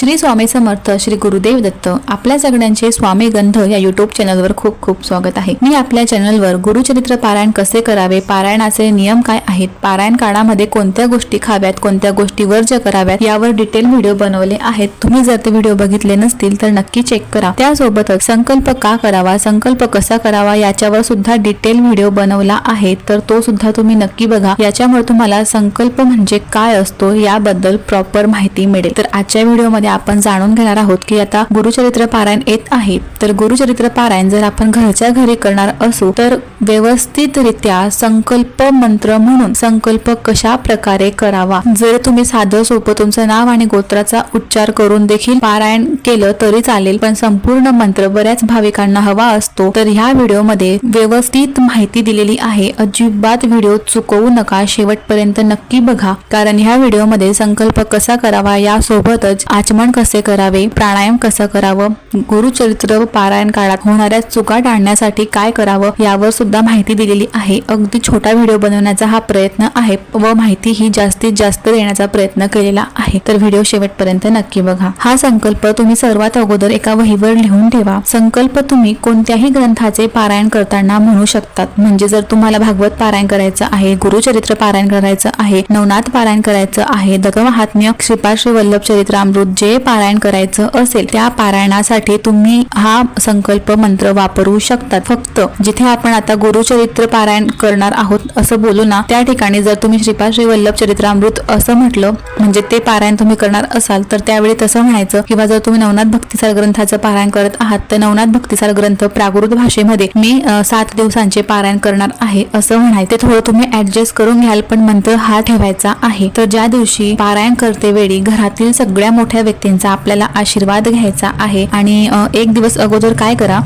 श्री स्वामी समर्थ श्री गुरुदेव दत्त आपल्या सगळ्यांचे स्वामी गंध या युट्यूब चॅनलवर खूप खूप स्वागत आहे. मी आपल्या चॅनलवर गुरुचरित्र पारायण कसे करावे पारायणाचे नियम काय आहेत पारायण काळामध्ये कोणत्या गोष्टी खाव्यात कोणत्या गोष्टी वर्ज्य कराव्यात यावर डिटेल व्हिडिओ बनवले आहेत. तुम्ही जर ते व्हिडिओ बघितले नसतील तर नक्की चेक करा. त्यासोबतच संकल्प का करावा संकल्प कसा करावा याच्यावर सुद्धा डिटेल व्हिडिओ बनवला आहे तर तो सुद्धा तुम्ही नक्की बघा. याच्यामुळे तुम्हाला संकल्प म्हणजे काय असतो याबद्दल प्रॉपर माहिती मिळेल. तर आजच्या व्हिडिओमध्ये आपण जाणून घेणार आहोत की आता गुरुचरित्र पारायण येत आहे. तर गुरुचरित्र पारायण जर आपण घरच्या घरी करणार असू तर व्यवस्थितरित्या संकल्प मंत्र म्हणून संकल्प कशा प्रकारे करावा? जर तुम्ही साधं सोपं तुमचं नाव आणि गोत्राचा उच्चार करून देखील पारायण केलं तरी चालेल पण संपूर्ण मंत्र बऱ्याच भाविकांना हवा असतो तर ह्या व्हिडिओमध्ये व्यवस्थित माहिती दिलेली आहे. अजिबात व्हिडिओ चुकवू नका शेवटपर्यंत नक्की बघा कारण ह्या व्हिडिओमध्ये संकल्प कसा करावा यासोबतच आचमन कसे करावे प्राणायाम कसं करावं गुरुचरित्र पारायण काळात होणाऱ्या चुका टाळण्यासाठी काय करावं यावर सुद्धा माहिती दिलेली आहे. अगदी छोटा व्हिडिओ बनवण्याचा हा प्रयत्न आहे व माहिती ही जास्तीत जास्त देण्याचा प्रयत्न केलेला आहे. तर व्हिडिओ शेवटपर्यंत नक्की बघा. हा संकल्प तुम्ही सर्वात अगोदर एका वहीवर लिहून ठेवा. संकल्प तुम्ही कोणत्याही ग्रंथाचे पारायण करताना म्हणू शकतात. म्हणजे जर तुम्हाला भागवत पारायण करायचं आहे गुरुचरित्र पारायण करायचं आहे नवनाथ पारायण करायचं आहे दगमहात्म्य श्रीपाद श्री वल्लभ चरित्रामृत जे पारायण करायचं असेल त्या पारायणासाठी तुम्ही हा संकल्प मंत्र वापरू शकतात. फक्त जिथे आपण आता गुरुचरित्र पारायण करणार आहोत असं बोलू ना त्या ठिकाणी जर तुम्ही श्रीपाद श्री वल्लभ चरित्रामृत असं म्हटलं म्हणजे ते पारायण तुम्ही करणार असाल तर त्यावेळी तसं म्हणायचं किंवा जर तुम्ही नवनाथ भक्तिसार ग्रंथाचं पारायण करत आहात तर नवनाथ भक्तिसार ग्रंथ प्राकृत भाषेमध्ये मी सात दिवसांचे पारायण करणार आहे असं म्हणायचं ते थोडं तुम्ही ऍडजस्ट करून घ्याल पण मंत्र हा ठेवायचा आहे. तर ज्या दिवशी पारायण करते वेळी घरातील सगळ्या मोठ्या व्यक्ती त्यांचा आपल्याला आशीर्वाद घ्यायचा आहे. आणि एक दिवस अगोदर काय करा?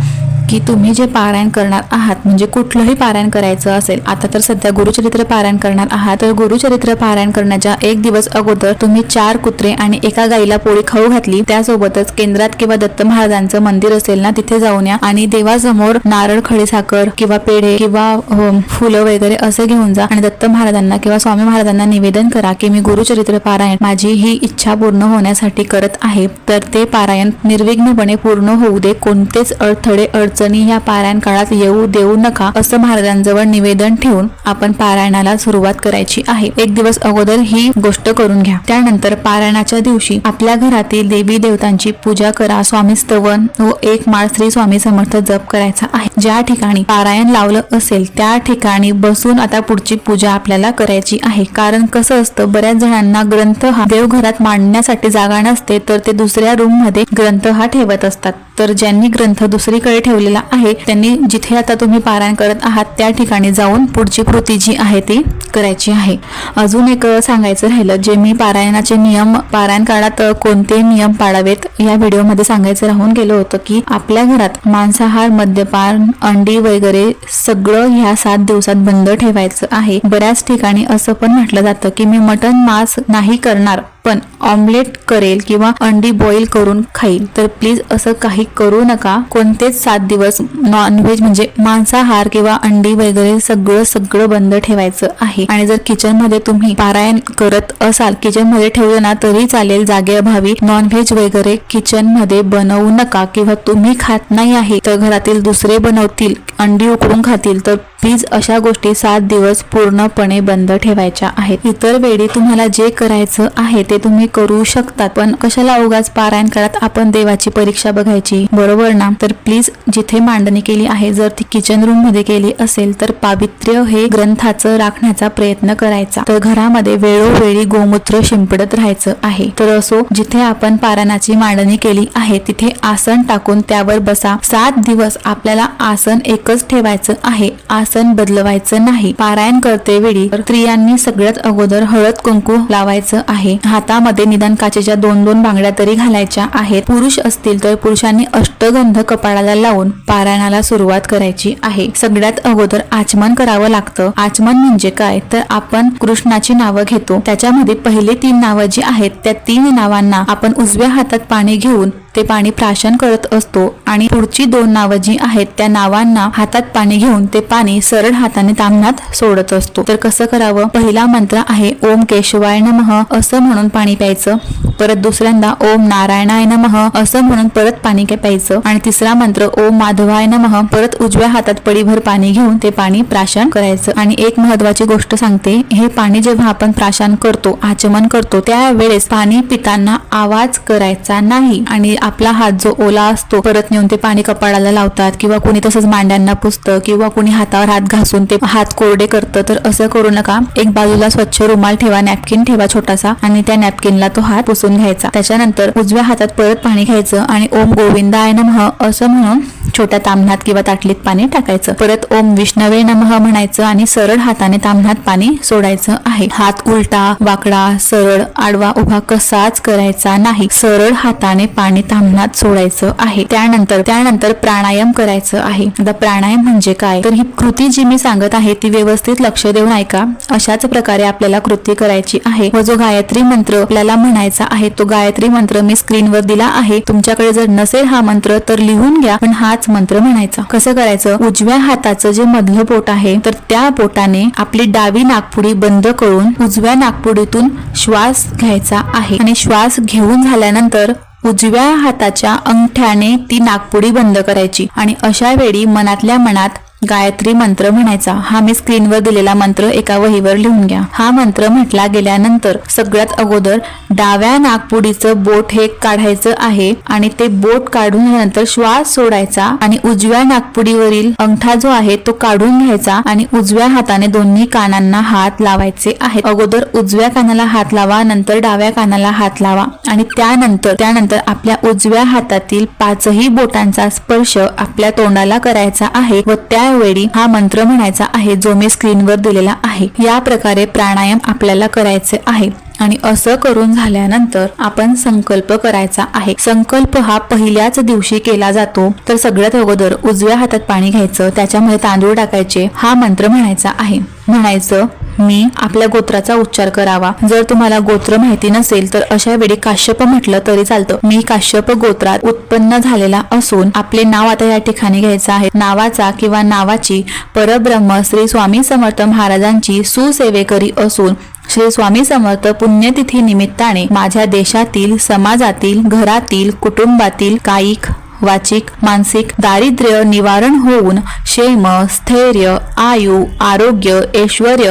की तुम्ही जे पारायण करणार आहात म्हणजे कुठलंही पारायण करायचं असेल आता तर सध्या गुरुचरित्र पारायण करणार आहात तर गुरुचरित्र पारायण करण्याच्या एक दिवस अगोदर तुम्ही चार कुत्रे आणि एका गाईला पोळी खाऊ घातली. त्यासोबतच केंद्रात किंवा दत्त महाराजांचं मंदिर असेल ना तिथे जाऊन या आणि देवासमोर नारळ खडीसाखर किंवा पेढे किंवा फुलं वगैरे असे घेऊन जा आणि दत्त महाराजांना किंवा स्वामी महाराजांना निवेदन करा की मी गुरुचरित्र पारायण माझी ही इच्छा पूर्ण होण्यासाठी करत आहे. तर ते पारायण निर्विघ्नपणे पूर्ण होऊ दे. कोणतेच अडथळे अडचणी ह्या पारायण काळात येऊ देऊ नका असं महाराजांजवळ निवेदन ठेवून आपण पारायणाला सुरुवात करायची आहे. एक दिवस अगोदर ही गोष्ट करून घ्या. त्यानंतर पारायणाच्या दिवशी आपल्या घरातील देवी देवतांची पूजा करा. स्वामी स्तवन व एक माळ श्री स्वामी समर्थ जप करायचा आहे. ज्या ठिकाणी पारायण लावलं असेल त्या ठिकाणी बसून आता पुढची पूजा आपल्याला करायची आहे. कारण कसं असतं बऱ्याच जणांना ग्रंथ हा देवघरात मांडण्यासाठी जागा नसते तर ते दुसऱ्या रूममध्ये ग्रंथ हा ठेवत असतात. तर ज्यांनी ग्रंथ दुसरीकडे ठेवले दाखवलेला आहे. त्यांनी जिथे आता तुम्ही पारायण करत आहात त्या ठिकाणी जाऊन पुढची कृती जी आहे ती करायची आहे. अजून एक सांगायचं राहिलं जे मी पारायणाचे नियम पारायण काळात कोणते नियम पाळावेत या व्हिडिओमध्ये सांगायचं राहून गेलो होतं की आपल्या घरात मांसाहार मद्यपान अंडी वगैरे सगळं ह्या सात दिवसात बंद ठेवायचं आहे. बऱ्याच ठिकाणी असं पण म्हटलं जातं की मी मटन मांस नाही करणार पण ऑमलेट करेल किंवा अंडी बॉईल करून खाईल. तर प्लीज असं काही करू नका. कोणतेच सात दिवस नॉनव्हेज म्हणजे मांसाहार किंवा अंडी वगैरे सगळं सगळं बंद ठेवायचं आहे. आणि जर किचनमध्ये तुम्ही पारायण करत असाल किचनमध्ये ठेवलं ना तरी चालेल जागेअभावी नॉनव्हेज वगैरे किचनमध्ये बनवू नका. किंवा तुम्ही खात नाही आहे तर घरातील दुसरे बनवतील अंडी उकळून खातील तर प्लीज अशा गोष्टी सात दिवस पूर्णपणे बंद ठेवायच्या आहेत. इतर वेळी तुम्हाला जे करायचं आहे ते तुम्ही करू शकतात. पण कशाला उगाच पारायण काळात आपण देवाची परीक्षा बघायची? बरोबर ना? तर प्लीज जिथे मांडणी केली आहे जर ती किचन रूममध्ये केली असेल तर पावित्र्य हे ग्रंथाचं राखण्याचा प्रयत्न करायचा. तर घरामध्ये वेळोवेळी गोमूत्र शिंपडत राहायचं आहे. तर असो जिथे आपण पारायणाची मांडणी केली आहे तिथे आसन टाकून त्यावर बसा. सात दिवस आपल्याला आसन एकच ठेवायचं आहे. आसन बदलवायचं नाही. पारायण करते वेळी स्त्रियांनी सगळ्यात अगोदर हळद कुंकू लावायचं आहे. हातामध्ये निदान काचेच्या दोन दोन बांगड्या तरी घालायच्या आहेत. पुरुष असतील तर पुरुषांनी अष्टगंध कपाळाला लावून पारायणाला सुरुवात करायची आहे. सगळ्यात अगोदर आचमन करावं लागतं. आचमन म्हणजे काय? तर आपण कृष्णाची नावं घेतो. त्याच्यामध्ये पहिले तीन नावं जी आहेत त्या तीन नावांना आपण उजव्या हातात पाणी घेऊन ते पाणी प्राशन करत असतो आणि पुढची दोन नावं जी आहेत त्या नावांना हातात पाणी घेऊन ते पाणी सरळ हाताने तांबणात सोडत असतो. तर कसं करावं? पहिला मंत्र आहे ओम केशवाय नमः असं म्हणून पाणी प्यायचं. परत दुसऱ्यांदा ओम नारायणाय नमः असं म्हणून परत पाणी प्यायचं. आणि तिसरा मंत्र ओम माधवाय नमः परत उजव्या हातात पडीभर पाणी घेऊन ते पाणी प्राशन करायचं. आणि एक महत्वाची गोष्ट सांगते हे पाणी जेव्हा आपण प्राशन करतो आचमन करतो त्यावेळेस पाणी पिताना आवाज करायचा नाही. आणि आपला हात जो ओला असतो परत नेऊन ते पाणी कपाळाला लावतात किंवा कोणी तसंच मांड्यांना पुसतं किंवा कोणी हातावर हात घासून ते हात कोरडे करतं तर असं करू नका. एक बाजूला स्वच्छ रुमाल ठेवा नॅपकिन ठेवा छोटासा आणि त्या नॅपकिनला तो हात पुसून घ्यायचा. त्याच्यानंतर उजव्या हातात परत पाणी घ्यायचं आणि ओम गोविंदाय नमः असं म्हणून छोट्या तामणात किंवा ताटलीत पाणी टाकायचं. परत ओम विष्णवे नमः म्हणायचं आणि सरळ हाताने तामणात पाणी सोडायचं आहे. हात उलटा वाकडा सरळ आडवा उभा कसाच करायचा नाही. सरळ हाताने पाणी तामणात सोडायचं आहे. त्यानंतर त्यानंतर प्राणायाम करायचं आहे. आता प्राणायाम म्हणजे काय? तर ही कृती जी मी सांगत आहे ती व्यवस्थित लक्ष देऊन ऐका. अशाच प्रकारे आपल्याला कृती करायची आहे. व जो गायत्री मंत्र आपल्याला म्हणायचा आहे तो गायत्री मंत्र मी स्क्रीनवर दिला आहे. तुमच्याकडे जर नसेल हा मंत्र तर लिहून घ्या. पण हाच मंत्र म्हणायचा. कसं करायचं? उजव्या हाताचं जे मधलं पोट आहे तर त्या पोटाने आपली डावी नागपुडी बंद करून उजव्या नागपुडीतून श्वास घ्यायचा आहे. आणि श्वास घेऊन झाल्यानंतर उजव्या हाताच्या अंगठ्याने ती नागपुडी बंद करायची. आणि अशा वेळी मनातल्या मनात गायत्री मंत्र म्हणायचा. हा मी स्क्रीनवर दिलेला मंत्र एका वहीवर लिहून घ्या. हा मंत्र म्हटला गेल्यानंतर सगळ्यात अगोदर डाव्या नागपुडीचं बोट हे काढायचं आहे आणि ते बोट काढून नंतर श्वास सोडायचा आणि उजव्या नागपुडीवरील अंगठा जो आहे तो काढून घ्यायचा आणि उजव्या हाताने दोन्ही कानांना हात लावायचे आहे अगोदर उजव्या कानाला हात लावा नंतर डाव्या कानाला हात लावा आणि त्यानंतर त्यानंतर आपल्या उजव्या हातातील पाचही बोटांचा स्पर्श आपल्या तोंडाला करायचा आहे व त्या वेळी हा मंत्र म्हणायचा आहे जो मी स्क्रीनवर दिलेला आहे. या प्रकारे प्राणायाम आपल्याला करायचे आहे. आणि असं करून झाल्यानंतर आपण संकल्प करायचा आहे. संकल्प हा पहिल्याच दिवशी केला जातो. तर सगळ्यात अगोदर उजव्या हातात पाणी घ्यायचं त्याच्यामध्ये तांदूळ टाकायचे हा मंत्र म्हणायचा आहे. म्हणायचं मी आपल्या गोत्राचा उच्चार करावा. जर तुम्हाला गोत्र माहिती नसेल तर अशा वेळी काश्यप म्हटलं तरी चालतं. मी काश्यप गोत्रात उत्पन्न झालेला असून आपले नाव आता या ठिकाणी घ्यायचं आहे. नावाचा किंवा नावाची परब्रह्म श्री स्वामी समर्थ महाराजांची सुसेवेकरी असून श्री स्वामी समर्थ पुण्यतिथी निमित्ताने माझ्या देशातील समाजातील घरातील कुटुंबातील कायिक वाचिक मानसिक दारिद्र्य निवारण होऊन क्षेम स्थैर्य आयु आरोग्य ऐश्वर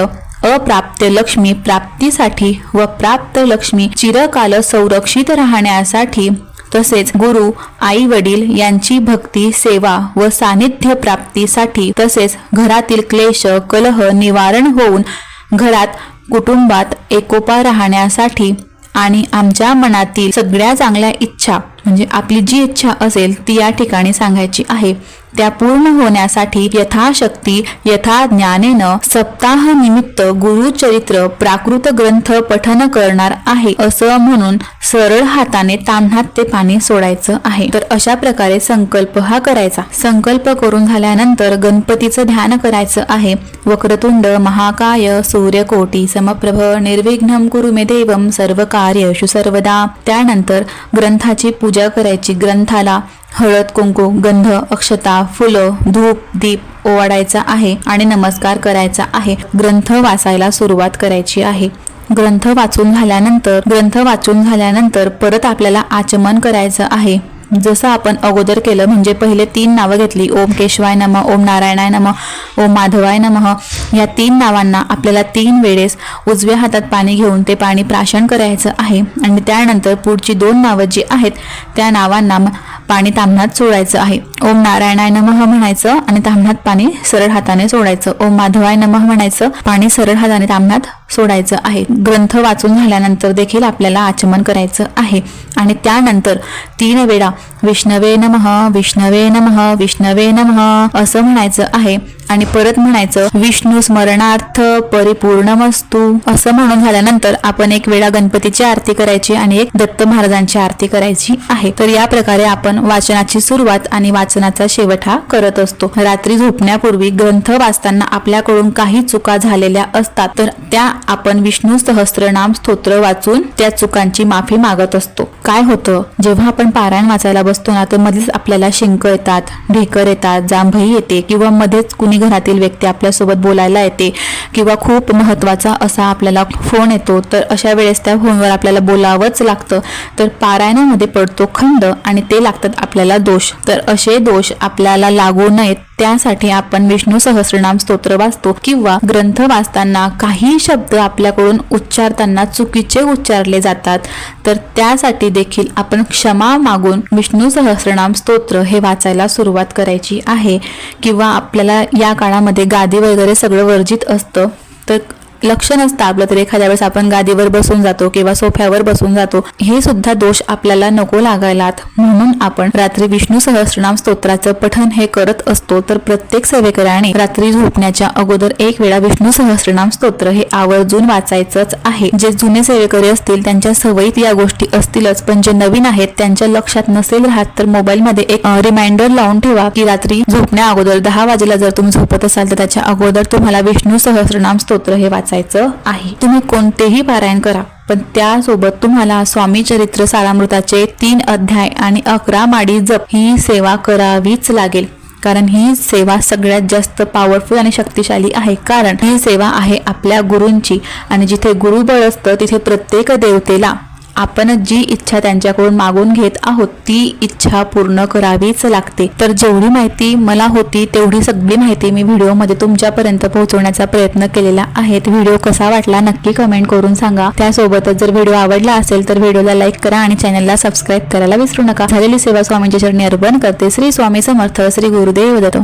अप्राप्त लक्ष्मी प्राप्तीसाठी व प्राप्त लक्ष्मी चिरकाल संरक्षित राहण्यासाठी तसेच गुरु आई वडील यांची भक्ती सेवा व सानिध्य प्राप्तीसाठी तसेच घरातील क्लेश कलह निवारण होऊन घरात कुटुंबात एकोपा राहण्यासाठी आणि आमच्या मनातील सगळ्या चांगल्या इच्छा म्हणजे आपली जी इच्छा असेल ती या ठिकाणी सांगायची आहे. त्या पूर्ण होण्यासाठी यथाशक्ती यथा ज्ञानेनं सप्ताह निमित्त गुरुचरित्र प्राकृत ग्रंथ पठन करणार आहे असं म्हणून सरळ हाताने तान्हात ते पाणी सोडायचं आहे. तर अशा प्रकारे संकल्प हा करायचा. संकल्प करून झाल्यानंतर गणपतीचं ध्यान करायचं आहे. वक्रतुंड महाकाय सूर्यकोटी समप्रभ निर्विघ्नम कुरुमे देवम सर्व कार्य सर्वदा. त्यानंतर ग्रंथाची पूजा पूजा करायची ग्रंथाला हळद कुंकू गंध अक्षता फुलं धूप दीप ओवाडायचा आहे आणि नमस्कार करायचा आहे. ग्रंथ वाचायला सुरुवात करायची आहे. ग्रंथ वाचून झाल्यानंतर ग्रंथ वाचून झाल्यानंतर परत आपल्याला आचमन करायचं आहे. जसं आपण अगोदर केलं म्हणजे पहिले तीन नावं घेतली. ओम केशवाय नम ओम नारायणाय नम ओम माधवाय नमः. या तीन नावांना आपल्याला तीन वेळेस उजव्या हातात पाणी घेऊन ते पाणी प्राशन करायचं आहे. आणि त्यानंतर पुढची दोन नावं जी आहेत त्या नावांना पाणी तांबणात सोडायचं आहे. ओम नारायणाय नमः म्हणायचं आणि तांबणात पाणी सरळ हाताने सोडायचं. ओम माधवाय नमः म्हणायचं पाणी सरळ हाताने तांबणात सोडायचं आहे. ग्रंथ वाचून झाल्यानंतर देखील आपल्याला आचमन करायचं आहे. आणि त्यानंतर तीन वेळा विष्णवे नमः विष्णवे नमः विष्णवे नमः असं म्हणायचं आहे. आणि परत म्हणायचं विष्णू स्मरणार्थ परिपूर्ण वस्तू. असं म्हणून झाल्यानंतर आपण एक वेळा गणपतीची आरती करायची आणि एक दत्त महाराजांची आरती करायची आहे. तर या प्रकारे आपण वाचनाची सुरुवात आणि वाचनाचा शेवट हा करत असतो. रात्री झोपण्यापूर्वी ग्रंथ वाचताना आपल्याकडून काही चुका झालेल्या असतात तर त्या आपण विष्णू सहस्त्रनाम स्तोत्र वाचून त्या चुकांची माफी मागत असतो. काय होतं? जेव्हा आपण पारायण वाचायला बसतो ना तर मध्येच आपल्याला शिंक येतात ढेकर येतात जांभई येते किंवा मध्येच कुणी घरातील व्यक्ती आपल्यासोबत बोलायला येते किंवा खूप महत्त्वाचा असा आपल्याला फोन येतो तर अशा वेळेस त्या फोनवर आपल्याला बोलावंच लागतं. तर पारायणामध्ये पडतो खंड आणि ते लागतात आपल्याला दोष. तर असे दोष आपल्याला लागू नयेत. त्यासाठी आपण विष्णू सहस्रनाम स्तोत्र वाचतो किंवा ग्रंथ वाचताना काही शब्द आपल्याकडून उच्चारताना चुकीचे उच्चारले जातात. तर त्यासाठी देखील आपण क्षमा मागून विष्णू सहस्रनाम स्तोत्र हे वाचायला सुरुवात करायची आहे. किंवा आपल्याला या काळामध्ये गादी वगैरे सगळं वर्जित असतं. तर लक्ष नसतं आपलं तर एखाद्या वेळेस आपण गादीवर बसून जातो किंवा सोफ्यावर बसून जातो. हे सुद्धा दोष आपल्याला नको लागायलात. म्हणून आपण रात्री विष्णू सहस्रनाम स्तोत्राचं पठन हे करत असतो. तर प्रत्येक सेवेकराने रात्री झोपण्याच्या अगोदर एक वेळा विष्णू सहस्रनाम स्तोत्र हे आवर्जून वाचायचंच आहे. जे जुने सेवेकरी असतील त्यांच्या सवयीत या गोष्टी असतीलच. पण जे नवीन आहेत त्यांच्या लक्षात नसेल राहत तर मोबाईलमध्ये एक रिमाइंडर लावून ठेवा की रात्री झोपण्या अगोदर दहा वाजेला जर तुम्ही झोपत असाल तर त्याच्या अगोदर तुम्हाला विष्णू सहस्रनाम स्तोत्र हे वाचायचं आहे. तुम्ही कोणतेही पारायण करा पण त्यासोबत तुम्हाला स्वामी चरित्र सारामृताचे तीन अध्याय आणि अकरा माडी जप ही सेवा करावीच लागेल. कारण ही सेवा सगळ्यात जास्त पॉवरफुल आणि शक्तिशाली आहे. कारण ही सेवा आहे आपल्या गुरूंची आणि जिथे गुरुबळ असतं तिथे प्रत्येक देवतेला आपण जी इच्छा त्यांच्याकडून मागून घेत आहोत ती इच्छा पूर्ण करावीच लागते. तर जेवढी माहिती मला होती तेवढी सगळी माहिती मी व्हिडिओमध्ये तुमच्यापर्यंत पोहोचवण्याचा प्रयत्न केलेला आहे. व्हिडिओ कसा वाटला नक्की कमेंट करून सांगा. त्यासोबतच जर व्हिडिओ आवडला असेल तर व्हिडिओला लाईक करा आणि चॅनलला सबस्क्राईब करायला विसरू नका. झालेली सेवा स्वामींच्या चरणी अर्पण करते. श्री स्वामी समर्थ श्री गुरुदेव दत्त.